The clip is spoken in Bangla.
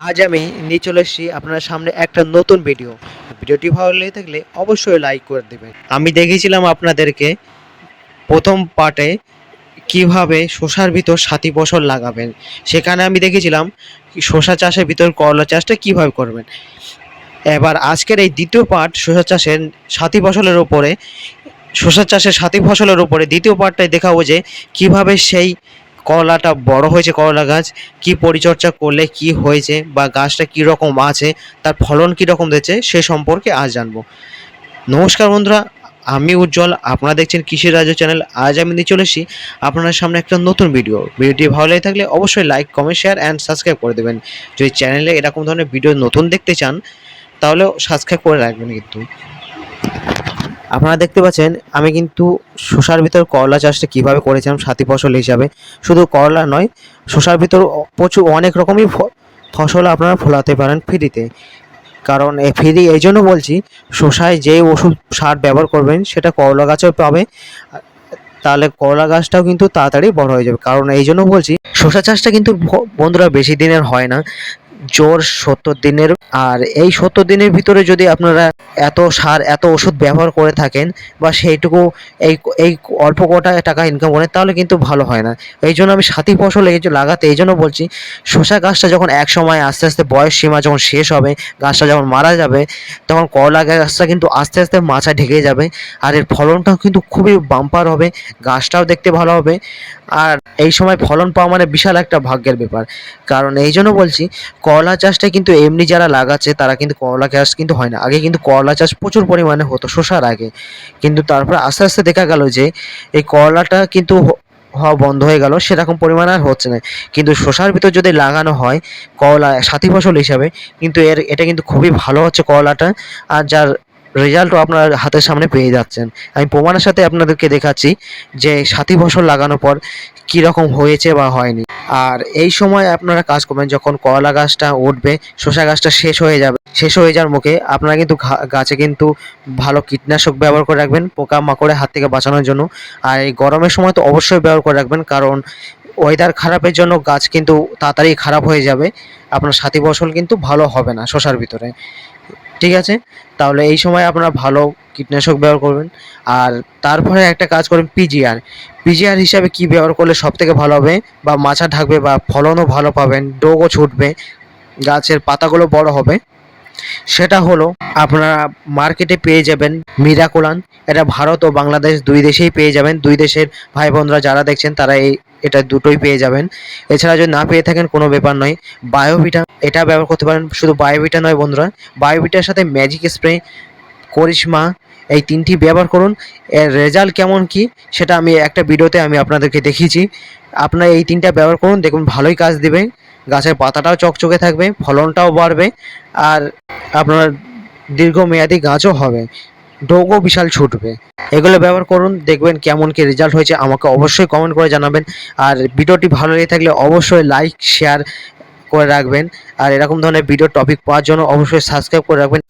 আজ আমি নিয়ে চলে এসেছি আপনার সামনে একটা নতুন ভিডিও ভিডিওটি ভালো লেগে থাকলে অবশ্যই লাইক করে দেবেন। আমি দেখিয়েছিলাম আপনাদেরকে প্রথম পার্টে কীভাবে শসার ভিতর সাথী ফসল লাগাবেন। সেখানে আমি দেখেছিলাম শসা চাষের ভিতর করলা চাষটা কীভাবে করবেন। এবার আজকের এই দ্বিতীয় পার্ট শসা চাষের সাথী ফসলের উপরে, শসা চাষের সাথী ফসলের উপরে দ্বিতীয় পার্টটায় দেখাবো যে কীভাবে সেই করলাটা বড় হয়েছে করলা গাছ। কি পরিচর্যা করলে কি হয়েছে বা গাছটা কি রকম আছে, তার ফলন কি রকম দিচ্ছে সে সম্পর্কে আজ জানব। নমস্কার বন্ধুরা, আমি উজ্জ্বল, আপনারা দেখছেন কৃষি রাজ্য চ্যানেল। আজ আমি নিয়ে চলে এসেছি আপনার সামনে একটা নতুন ভিডিও ভিডিওটি ভালো লেগে থাকলে অবশ্যই like comment share and subscribe করে দেবেন। যদি চ্যানেলে এরকম ধরনের ভিডিও নতুন দেখতে চান তাহলে সাবস্ক্রাইব করে রাখবেন কিন্তু। আপনারা দেখতে পাচ্ছেন, আমি কিন্তু শসার ভিতর করলা চাষটা কীভাবে করেছিলাম সাথী ফসল হিসাবে। শুধু করলা নয়, শসার ভিতর প্রচুর অনেক রকমই ফসল আপনারা ফলাতে পারেন ফ্রিতে। কারণ এ ফ্রি এই জন্য বলছি, শসায় যে ওষুধ সার ব্যবহার করবেন সেটা করলা গাছেও পাবে, তাহলে করলা গাছটাও কিন্তু তাড়াতাড়ি বড় হয়ে যাবে। কারণ এই জন্য বলছি, শসা চাষটা কিন্তু বন্ধুরা বেশি দিনের হয় না। জোর সত্তর দিনের, আর এই সত্তর দিনের ভিতরে যদি আপনারা এত সার, এত ওষুধ ব্যবহার করে থাকেন বা সেইটুকু এই এই অল্প কটা টাকা ইনকাম করেন, তাহলে কিন্তু ভালো হয় না। এই জন্য আমি সাথী ফসল এই লাগাতে, এই জন্য বলছি, শসা গাছটা যখন এক সময় আস্তে আস্তে বয়স সীমা যখন শেষ হবে, গাছটা যখন মারা যাবে, তখন করলা গাছটা কিন্তু আস্তে আস্তে মাছা ঢেকে যাবে, আর এর ফলনটাও কিন্তু খুবই বাম্পার হবে, গাছটাও দেখতে ভালো হবে, আর এই সময় ফলন পাওয়া মানে বিশাল একটা ভাগ্যের ব্যাপার। কারণ এই জন্য বলছি করলা চাষটা কিন্তু এমনি যারা লাগাচ্ছে, তারা কিন্তু করলা চাষ কিন্তু হয় না। আগে কিন্তু করলা চাষ প্রচুর পরিমাণে হতো শসার আগে। কিন্তু তারপর আস্তে আস্তে দেখা গেল যে, এই করলাটা কিন্তু হওয়া বন্ধ হয়ে গেল, সেরকম পরিমাণ আর হচ্ছে না। কিন্তু শসার ভিতর যদি লাগানো হয়, করলা সাথী ফসল হিসাবে, কিন্তু এর, এটা কিন্তু খুবই ভালো হচ্ছে করলাটা। আর যার রেজাল্টও আপনার হাতের সামনে পেয়ে যাচ্ছেন। আমি প্রমাণের সাথে আপনাদেরকে দেখাচ্ছি যে সাথী ফসল লাগানোর পর কী রকম হয়েছে বা হয়নি। আর এই সময় আপনারা কাজ করবেন যখন করলা গাছটা উঠবে, শসা গাছটা শেষ হয়ে যাবে। শেষ হয়ে যাওয়ার মুখে আপনারা কিন্তু গাছে কিন্তু ভালো কীটনাশক ব্যবহার করে রাখবেন পোকা মাকড়ের হাত থেকে বাঁচানোর জন্য। আর এই গরমের সময় তো অবশ্যই ব্যবহার করে রাখবেন, কারণ ওয়েদার খারাপের জন্য গাছ কিন্তু তাড়াতাড়ি খারাপ হয়ে যাবে। আপনার সাথী ফসল কিন্তু ভালো হবে না শশার ভিতরে। ঠিক আছে? তাহলে এই সময় আপনারা ভালো কীটনাশক ব্যবহার করবেন। আর তারপরে একটা কাজ করবেন পিজিআর পিজিআর হিসাবে কি ব্যবহার করলে সব থেকে ভালো হবে? বা মাছা ঢাকবে বা ফলনও ভালো পাবেন, ডোগও ছুটবে, গাছের পাতাগুলো বড় হবে। সেটা হলো, আপনারা মার্কেটে পেয়ে যাবেন মিরাকুলান। এটা ভারত ও বাংলাদেশ দুই দেশেই পেয়ে যাবেন। দুই দেশের ভাই বোনরা যারা দেখছেন, তারা এই এটা দুটোই পেয়ে যাবেন। এছাড়া যদি না পেয়ে থাকেন, কোনো ব্যাপার নয়। বায়োভিটা এটা ব্যবহার করতে পারেন শুধু বায়োভিটা নয় বন্ধুরা। বায়োভিটার সাথে ম্যাজিক স্প্রে করিশ্মা, এই তিনটি ব্যবহার করুন। এর রেজাল্ট কেমন কি, সেটা আমি একটা ভিডিওতে আমি আপনাদেরকে দেখিয়েছি। আপনারা এই তিনটা ব্যবহার করুন দেখুন ভালোই কাজ দেবে। গাছের পাতাটাও চকচকে থাকবে, ফলনটাও বাড়বে, আর আপনার দীর্ঘমেয়াদী গাছও হবে। ডোগও বিশাল ছুটবে। এগুলো ব্যবহার করুন, দেখবেন কেমন কি রেজাল্ট হয়েছে, আমাকে অবশ্যই কমেন্ট করে জানাবেন। আর ভিডিওটি ভালো লেগে থাকলে অবশ্যই লাইক শেয়ার করে রাখবেন। আর এরকম ধরনের ভিডিও টপিক পাওয়ার জন্য অবশ্যই সাবস্ক্রাইব করে রাখবেন।